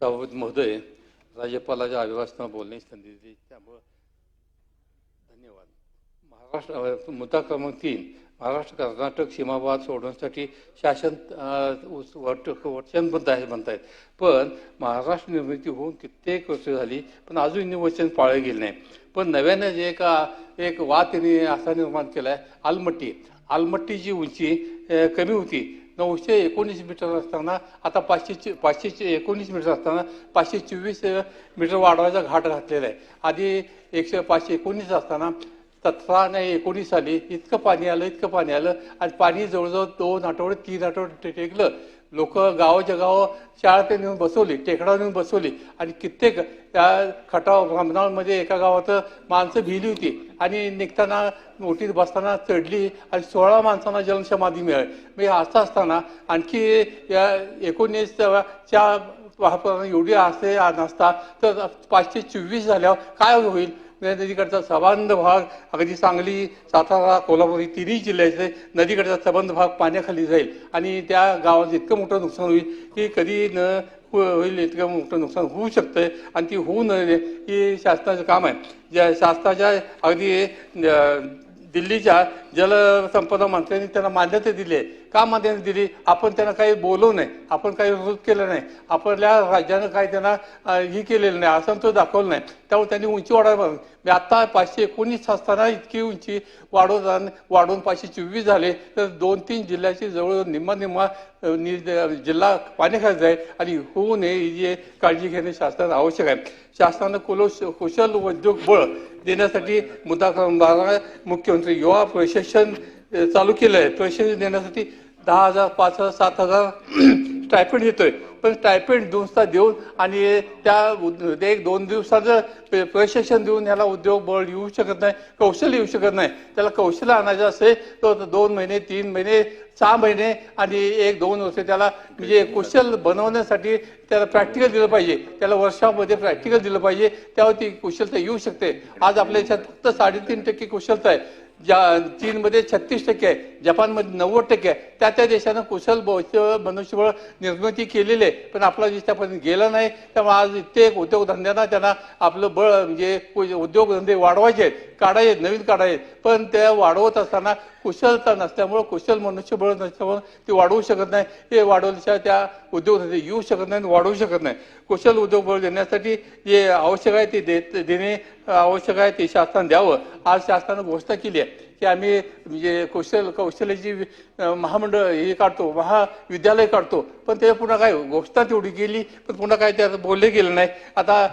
सभापती महोदय राज्यपालाच्या अभिभाषणाला बोलण्याची संधी दिली. त्यामुळं धन्यवाद. महाराष्ट्र मुद्दा क्रमांक तीन महाराष्ट्र कर्नाटक सीमावाद सोडवण्यासाठी शासन वट वचनबद्ध आहे म्हणतायत. पण महाराष्ट्र निर्मिती होऊन कित्येक वर्ष झाली पण अजूनही वचन पाळले गेले नाही. पण नव्यानं जे का एक वाद त्यांनी असा निर्माण केला आहे आलमट्टी. आलमट्टीची उंची कमी होती. नऊशे एकोणीस मीटर असताना आता पाचशे पाचशे एकोणीस मीटर असताना पाचशे चोवीस मीटर वाढवायचा घाट घातलेला आहे. आधी एकशे पाचशे एकोणीस असताना सतरा नाही एकोणीस साली इतकं पाणी आलं इतकं पाणी आलं आणि पाणी जवळजवळ दोन आठवडे तीन आठवडे टेकलं. लोक गावाच्या गाव शाळा ते नेऊन बसवली टेकडा नेऊन बसवली. आणि कित्येक त्या खटाव ब्राह्मणामध्ये एका गावात माणसं भिली होती. आणि निघताना मोठीत बसताना चढली आणि सोळा माणसांना जलसमाधी मिळाली. म्हणजे असं असताना आणखी या एकोणीसच्या वापर एवढी असते नसता. तर पाचशे चोवीस झाल्यावर काय होईल? नदीकडचा सबंध भाग अगदी सांगली सातारा कोल्हापूर ही तिन्ही जिल्ह्याचे नदीकडचा सबंध भाग पाण्याखाली जाईल. आणि त्या गावात इतकं मोठं नुकसान होईल की कधी न हो-, होईल इतकं मोठं नुकसान होऊ शकतं आणि ती होऊ नये ही शासनाचं काम आहे. ज्या शासनाच्या अगदी दिल्लीच्या जलसंपदा मंत्र्यांनी त्यांना मान्यता दिली आहे का मान्यता दिली आपण त्यांना काही बोलवू नये आपण काही विरोध केला नाही आपल्या राज्यानं काही त्यांना हे ही केलेलं नाही असंतोष दाखवलं नाही. त्यामुळे त्यांनी उंची वाढायला मी आता पाचशे एकोणीस असताना इतकी उंची वाढवून वाढवून पाचशे चोवीस झाले तर दोन तीन जिल्ह्याची जवळ निम्मा निम्मा नि- जिल्हा पाण्याखाली जाईल आणि होऊ नये ही काळजी घेणे शासनाला आवश्यक आहे. शासनानं कुलोश कुशल उद्योग बळ देण्यासाठी मुद्दा मुख्यमंत्री युवा प्रशिक्षण चालू केलं आहे प्रशिक्षण देण्यासाठी दहा हजार पाच हजार सात हजार स्टायपेंड येतोय. पण स्टायपेंड दोन तास देऊन आणि त्या एक दोन दिवसाचं प्रशिक्षण देऊन याला उद्योग बळ येऊ शकत नाही कौशल्य येऊ शकत नाही त्याला कौशल्य आणायचं असेल तर दोन महिने तीन महिने सहा महिने आणि एक दोन वर्ष त्याला म्हणजे कुशल बनवण्यासाठी त्याला प्रॅक्टिकल दिलं पाहिजे. त्याला वर्षामध्ये प्रॅक्टिकल दिलं पाहिजे. त्यावर ती कुशलता येऊ शकते. आज आपल्या देशात फक्त साडेतीन टक्के कुशलता आहे. ज्या चीनमध्ये छत्तीस टक्के आहे जपानमध्ये नव्वद टक्के आहे. त्या त्या देशानं कुशल भविष्य मनुष्यबळ निर्मिती केलेली आहे. पण आपला देश त्यापर्यंत गेला नाही. त्यामुळे आज इत्येक उद्योगधंद्यांना त्यांना आपलं बळ म्हणजे उद्योगधंदे वाढवायचे आहेत. काढायचे आहेत, नवीन काढायचे पण त्या वाढवत असताना कुशलता नसल्यामुळं कुशल मनुष्यबळ नसल्यामुळं ते वाढवू शकत नाही. हे वाढवल्याशिवाय त्या उद्योगधंदे येऊ शकत नाही आणि वाढवू शकत नाही. कुशल उद्योगबळ देण्यासाठी जे आवश्यक आहे ते देत देणे आवश्यक आहे ते शासनानं द्यावं. आज शासनानं घोषणा केली आहे की आम्ही म्हणजे कौशल कौशल्याची महामंडळ हे काढतो महाविद्यालय काढतो पण ते पुन्हा काय घोषणा तेवढी केली पण पुन्हा काय त्यात बोलले गेलं नाही. आता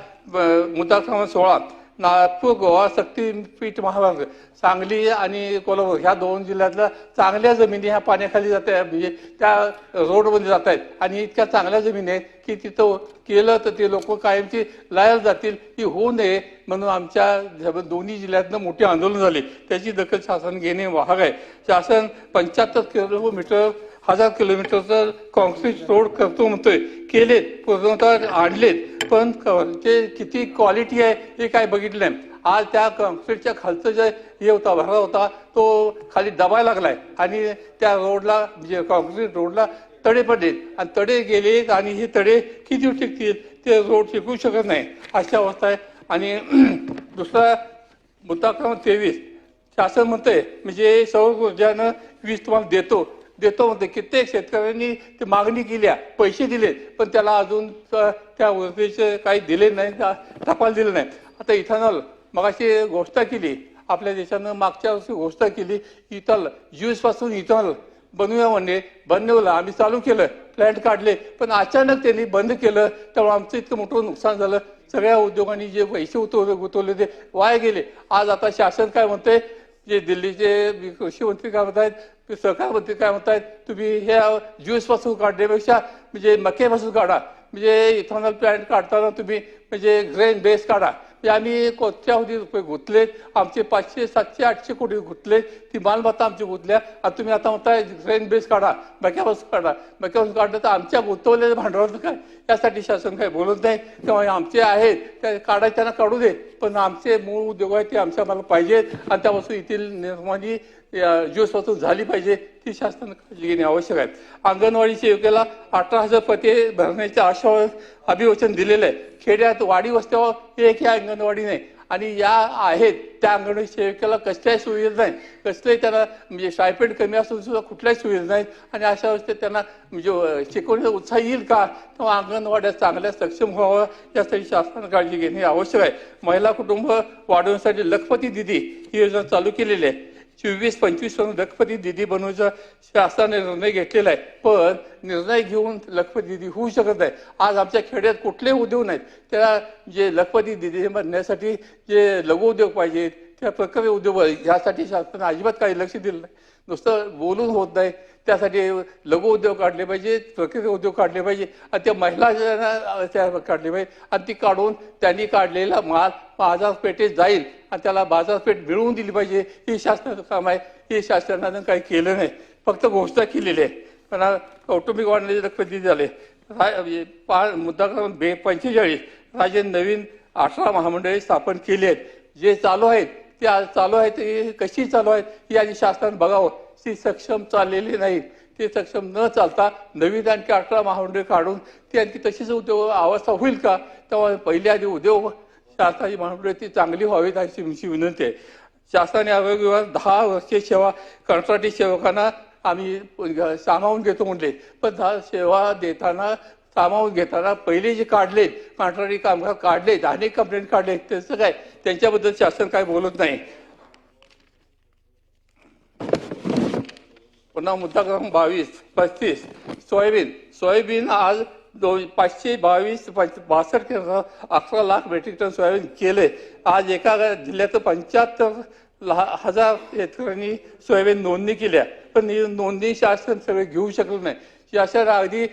मुद्दा क्रमांक सोळा. नागपूर गोवा शक्तीपीठ महामार्ग सांगली आणि कोल्हापूर ह्या दोन जिल्ह्यातल्या चांगल्या जमिनी ह्या पाण्याखाली जात आहे म्हणजे त्या रोडमध्ये जात आहेत. आणि इतक्या चांगल्या जमिनी आहेत की तिथं केलं तर ते लोक कायमची लायल जातील ही होऊ नये म्हणून आमच्या दोन्ही जिल्ह्यातनं मोठी आंदोलन झाले. त्याची दखल शासन घेणे वाहक आहे. शासन पंच्याहत्तर किलोमीटर हजार किलोमीटरचा कॉन्क्रीट रोड करतो म्हणतोय. केलेत पूर्णतः आणलेत पण ते किती क्वालिटी आहे हे काय बघितलं नाही. आज त्या कॉन्क्रीटच्या खालचं जे हे होता भरा होता तो खाली दबायला लागलाय. आणि त्या रोडला म्हणजे कॉन्क्रीट रोडला तडे पडलेत. आणि तडे गेलेत आणि हे तडे किती टिकतील ते रोड टिकू शकत नाही. अशी अवस्था आहे. आणि दुसरा मुद्दा क्रमांक तेवीस. शासन म्हणतंय म्हणजे सौर ऊर्जानं वीज तुम्हाला देतो. देतो म्हणते. कित्येक शेतकऱ्यांनी ते मागणी केल्या पैसे दिले. पण त्याला अजून त्या ऊर्जेचे काही दिले नाही त्या टपाल दिले नाही. आता इथेनॉल मगाशी घोषणा केली. आपल्या देशानं मागच्या वर्षी घोषणा केली. इथल ज्यूसपासून इथनॉल इथेनॉल बनवूया म्हणणे बनवलं आम्ही चालू केलं. प्लॅन्ट काढले. पण अचानक त्यांनी बंद केलं. त्यामुळे आमचं इतकं मोठं नुकसान झालं. सगळ्या उद्योगांनी जे पैसे उतरवले गुतवले ते वाया गेले. आज आता शासन काय म्हणतंय? जे दिल्लीचे कृषी मंत्री काय म्हणत आहेत सहकार मंत्री काय म्हणतायत तुम्ही ह्या ज्यूसपासून काढण्यापेक्षा म्हणजे मक्यापासून काढा. म्हणजे इथॉनॉल प्लॅन्ट काढताना तुम्ही म्हणजे ग्रेन बेस काढा. म्हणजे आम्ही कोट्यावधी रुपये गुंतले आमचे पाचशे सातशे आठशे कोटी गुंतले ती मालमत्ता आमची गुंतल्या आणि तुम्ही आता म्हणताय ग्रेन बेस काढा मक्यापासून काढा. मक्यापासून काढलं तर आमच्या गुंतवलेल्या भांडवल काय? यासाठी शासन काही बोलत नाही. किंवा आमचे आहेत त्या काढायच्या काढू दे पण आमचे मूळ उद्योग आहेत ते आमच्या मला पाहिजेत. आणि त्यापासून येथील निर्माणी ज्यूसपासून झाली पाहिजे ती शासनानं काळजी घेणे आवश्यक आहे. अंगणवाडी सेविकेला अठरा हजार पते भरण्याचे आशा अभिवचन दिलेलं आहे. खेड्यात वाडी वस्त्यावर एकही अंगणवाडी नाही. आणि या आहेत त्या अंगणवाडी सेविकेला कसल्याही सुविधा नाही. कसल्याही त्यांना म्हणजे स्टायपेंड कमी असून सुद्धा कुठल्याही सुविधा नाहीत. आणि अशा अवस्थेत त्यांना म्हणजे शिकवण्याचा उत्साह येईल का? तेव्हा अंगणवाड्या चांगल्या सक्षम व्हावं यासाठी शासनानं काळजी घेणे आवश्यक आहे. महिला कुटुंब वाढवण्यासाठी लखपती दिदी ही योजना चालू केलेली आहे. चोवीस पंचवीस म्हणून लखपती दिदी बनवायचा शासनाने निर्णय घेतलेला आहे. पण निर्णय घेऊन लखपती दिदी होऊ शकत नाही. आज आमच्या खेड्यात कुठले उद्योग नाहीत. त्या जे लखपती दिदी बनण्यासाठी जे लघु उद्योग पाहिजेत त्या प्रकारे उद्योग यासाठी शासनाने अजिबात काही लक्ष दिलं नाही. नुसतं बोलून होत नाही. त्यासाठी लघु उद्योग काढले पाहिजे प्रकृती उद्योग काढले पाहिजे आणि त्या महिला त्या काढले पाहिजे आणि ती काढून त्यांनी काढलेला माल बाजारपेठेत जाईल आणि त्याला बाजारपेठ मिळवून दिली पाहिजे हे शासनाचं काम आहे. हे शासनानं काही केलं नाही. फक्त घोषणा केलेली आहे. पण कौटुंबिक वाढण्याचे लखपती झाले? रा- म्हणजे पा मुद्दा क्रमांक बे पंचेचाळीस. राज्य नवीन अठरा महामंडळे स्थापन केली आहेत. जे चालू आहेत ते आज चालू आहे ते कशी चालू आहे ही आधी शासनाने बघावं. ती सक्षम चाललेली नाही. ते सक्षम न चालता नवीन आणखी अठरा महामंडळे काढून ती आणखी तशीच उद्योग अवस्था होईल का? तेव्हा पहिली आधी उद्योग शासनाची महामंडळे ती चांगली व्हावीत अशी तुमची विनंती आहे. शासनाने आरोग्य विभाग दहा वर्षे सेवा कंत्राटी सेवकांना आम्ही सामावून घेतो म्हणले. पण दहा सेवा देताना सामावून घेताना पहिले जे काढले कंत्राटी कामगार काढलेत अनेक कंप्लेंट काढले त्याचं काय? त्यांच्याबद्दल शासन काय बोलत नाही. पुन्हा मुद्दा क्रमांक बावीस पस्तीस. सोयाबीन. सोयाबीन आज दोन पाचशे बावीस बासष्ट अकरा लाख मेट्रिक टन सोयाबीन केले आज एका जिल्ह्यात पंच्याहत्तर ला- हजार शेतकऱ्यांनी सोयाबीन नोंदणी केल्या. पण ही नोंदणी शासन सगळे घेऊ शकलं नाही. अशा अगदी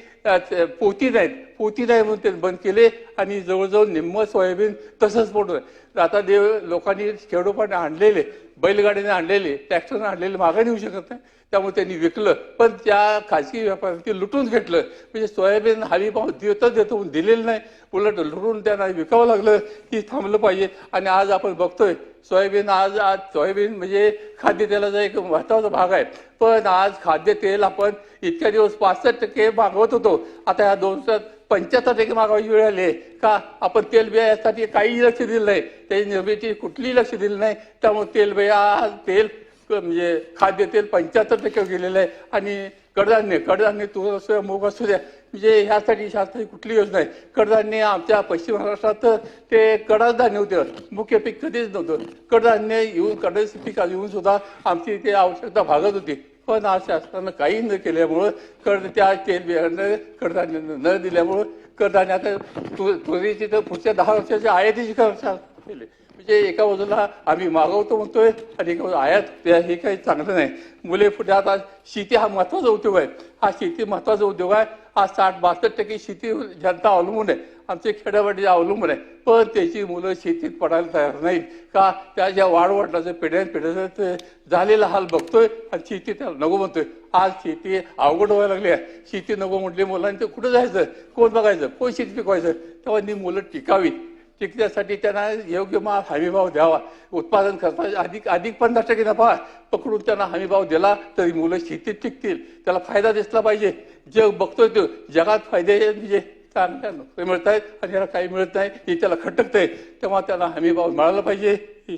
पोती नाहीत. पोती नाही म्हणून ते बंद केले आणि जवळजवळ निम्म सोयाबीन तसंच पडलं आता देव लोकांनी खेडोपाने आणलेले. बैलगाडीने आणलेले ट्रॅक्टरने आणलेले मागे नेऊ शकत नाही. त्यामुळे त्यांनी विकलं. पण त्या खाजगी व्यापाऱ्यांनी ते लुटून घेतलं. म्हणजे सोयाबीन हवी भाव देतच देतो म्हणून दिलेलं नाही. उलट लुटून त्यांना विकावं लागलं. की थांबलं पाहिजे. आणि आज आपण बघतोय सोयाबीन आज आज सोयाबीन म्हणजे खाद्यतेलाचा एक महत्त्वाचा भाग आहे. पण आज खाद्यतेल आपण इतक्या दिवस पासष्ट टक्के मागवत होतो. आता ह्या दोन पंच्याहत्तर टक्के मागवायची वेळ आली आहे. का? आपण तेलबिया यासाठी काही लक्ष दिलं नाही. त्याची निर्मिती कुठलीही लक्ष दिलं नाही. त्यामुळे तेलबिया तेल म्हणजे खाद्यतेल पंच्याहत्तर टक्के गेलेलं आहे. आणि कडधान्य कडधान्य तूर असू द्या मूग असू द्या म्हणजे ह्यासाठी शासनाची कुठली योजना आहे? कडधान्य आमच्या पश्चिम महाराष्ट्रात ते कडधान्य होतं. मुख्य पीक कधीच नव्हतं. कडधान्य येऊन कडधान्य पीक येऊन सुद्धा आमची ते आवश्यकता भागत होती. पण आज शासनानं काही न केल्यामुळं कड त्या तेल बियाणं कडधान्य न दिल्यामुळं कडधान्य आता तु तुरीची तर पुढच्या दहा वर्षाच्या आयातीची खर्च म्हणजे एका बाजूला आम्ही मागवतो म्हणतोय आणि एका बाजूला आयात ते- हे काही चांगलं नाही. मुले पुढे आता शेती हा महत्त्वाचा उद्योग आहे. हा शेती महत्त्वाचा उद्योग आहे. आज साठ बासष्ट टक्के शेती जनता अवलंबून आहे. आमचे खेड्यापाडी अवलंबून आहे. पण त्याची मुलं शेतीत पडायला तयार नाहीत. का? त्या ज्या वाढवडिलाचं पिढ्यान पिढ्याचं झालेला हाल बघतोय आणि शेती त्याला नको म्हणतोय. आज शेती अवघड व्हायला लागली आहे. शेती नको म्हटली मुलांनी ते कुठं जायचं? कोण बघायचं? कोण शेती पिकवायचं? तेव्हा ती मुलं टिकावीत. टिकण्यासाठी त्यांना योग्य माल हमीभाव द्यावा. उत्पादन करता अधिक अधिक पन्नास टक्के नफा पकडून त्यांना हमीभाव दिला तरी मुलं शेतीत टिकतील. त्याला फायदा दिसला पाहिजे. जग बघतोय तो जगात फायदे म्हणजे चांगल्या मिळत आहेत आणि याला काही मिळत नाही हे त्याला खटकतंय. तेव्हा त्याला हमीभाव मिळाला पाहिजे. ही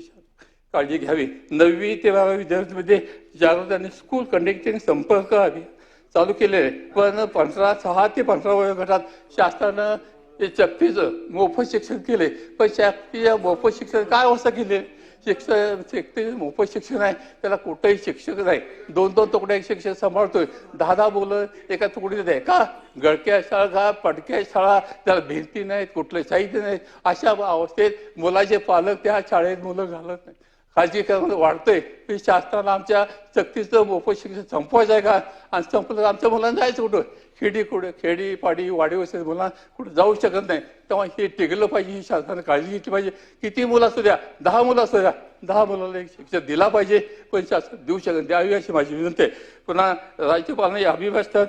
काळजी घ्यावी. नववी ते बारावी विद्यार्थ्यांमध्ये जागृतांनी स्कूल कंडक्टिंग संपर्क अभियान चालू केले आहे पण पंधरा सहा ते पंधरा वयोगटात शासनानं हे फीचं मोफत शिक्षण केले पण त्या मोफत शिक्षण काय अवस्था केली शिक्षक शिक्षण मोफत शिक्षण आहे त्याला कुठंही शिक्षक नाही. दोन दोन तुकड्या एक शिक्षक सांभाळतोय. दहा दहा मुलं एका तुकडीत आहे. का? गळक्या शाळा का पडक्या शाळा त्याला भिंती नाहीत कुठलं साहित्य नाही अशा अवस्थेत मुलाचे पालक त्या शाळेत मुलं घालत नाहीत. नाही खाजगीकरण वाढतंय की शासनाला आमच्या सक्तीचं मोफत शिक्षण संपवायचं आहे का? आणि संपलं तर आमच्या मुलांना जायचं कुठं? खेडी कुठं? खेडी पाडी वाडी वस्ती मुलांना कुठं जाऊ शकत नाही. तेव्हा हे टिकलं पाहिजे ही शासनानं काळजी घेतली पाहिजे. किती मुलं असू द्या दहा मुलं असू द्या दहा मुलाला एक शिक्षण दिला पाहिजे पण शासन देऊ शकत द्यावी अशी माझी विनंती आहे. पुन्हा राज्यपालांनी अभिभाषणात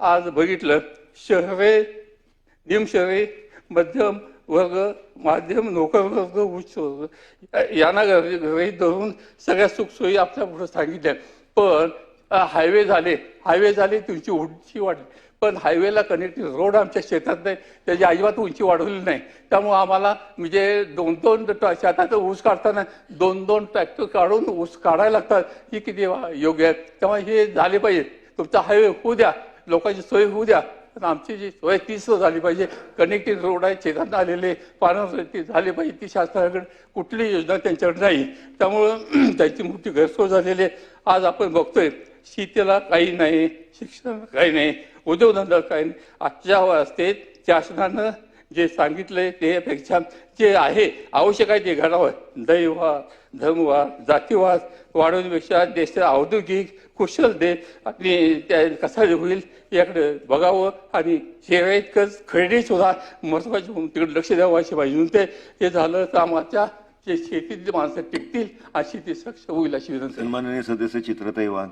आज बघितलं शहरे निमशहरे मध्यम वर्ग माध्यम नोकर वर्ग. उच्च वर्ग यांना गृहित धरून सगळ्या सुखसोयी आपल्या पुढे सांगितल्या. पण हायवे झाले. हायवे झाले तुमची उंची वाढली. पण हायवेला कनेक्टिव्ह रोड आमच्या शेतात नाही. त्याची अजिबात उंची वाढवली नाही. त्यामुळे आम्हाला म्हणजे दोन दोन ट- शेतात ऊस काढताना दोन दोन ट्रॅक्टर काढून ऊस काढायला लागतात. ही किती वा- योग्य आहे त्यामुळे हे झाले पाहिजे. तुमचा हायवे होऊ द्या. लोकांची सोय होऊ द्या. पण आमची जी सोय तीच झाली पाहिजे. कनेक्टिव्ह रोड आहे शेतात आलेले पाण्यावर ती झाली पाहिजे. ती शासनाकडे कुठली योजना त्यांच्याकडे नाही. त्यामुळं त्यांची मोठी गैरसोय झालेली आहे. आज आपण बघतोय शेतीला काही नाही शिक्षणाला काही नाही उद्योगधंदा काही नाही. आजच्या असते शासनानं जे सांगितले त्यापेक्षा जे आहे आवश्यक आहे ते घडावं. दैववाद धर्मवाद जातीवाद वाढवण्यापेक्षा देशाचा औद्योगिक कुशल देश आणि त्या कसा होईल याकडे बघावं. आणि शेव्या इतकंच खरेडी सुद्धा महत्वाची म्हणून तिकडे लक्ष द्यावं अशी पाहिजे म्हणते हे झालं तर आमच्या जे शेतीतली माणसं टिकतील अशी ती सक्षम होईल अशी विनंती सन्माननीय सदस्य चित्रताई वाघ.